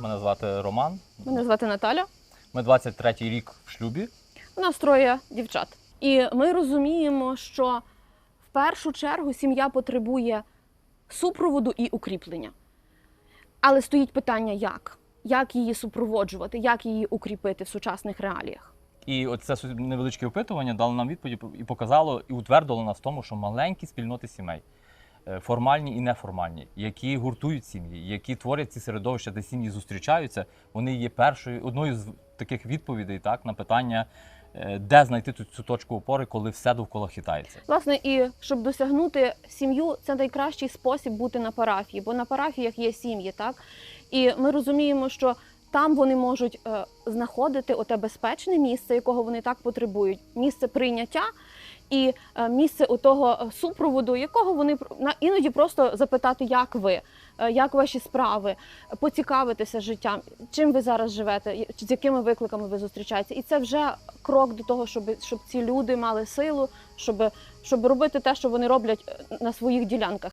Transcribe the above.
Мене звати Роман. Мене звати Наталя. Ми 23-й рік в шлюбі. У нас троє дівчат. І ми розуміємо, що в першу чергу сім'я потребує супроводу і укріплення. Але стоїть питання, як? Як її супроводжувати, як її укріпити в сучасних реаліях? І оце невеличке опитування дало нам відповідь і показало, і утвердило нас в тому, що маленькі спільноти сімей, формальні і неформальні, які гуртують сім'ї, які творять ці середовища, де сім'ї зустрічаються, вони є першою одною з таких відповідей так, на питання, е, де знайти ту- цю точку опори, коли все довкола хитається. Власне, і щоб досягнути сім'ю, це найкращий спосіб бути на парафії, бо на парафіях є сім'ї, так? І ми розуміємо, що там вони можуть е, знаходити оте безпечне місце, якого вони так потребують, місце прийняття і місце у того е, супроводу, якого вони іноді просто запитати, як ви, е, як ваші справи, поцікавитися життям, чим ви зараз живете, з якими викликами ви зустрічаєтеся. І це вже крок до того, щоб, щоб ці люди мали силу, щоб, щоб робити те, що вони роблять е, на своїх ділянках.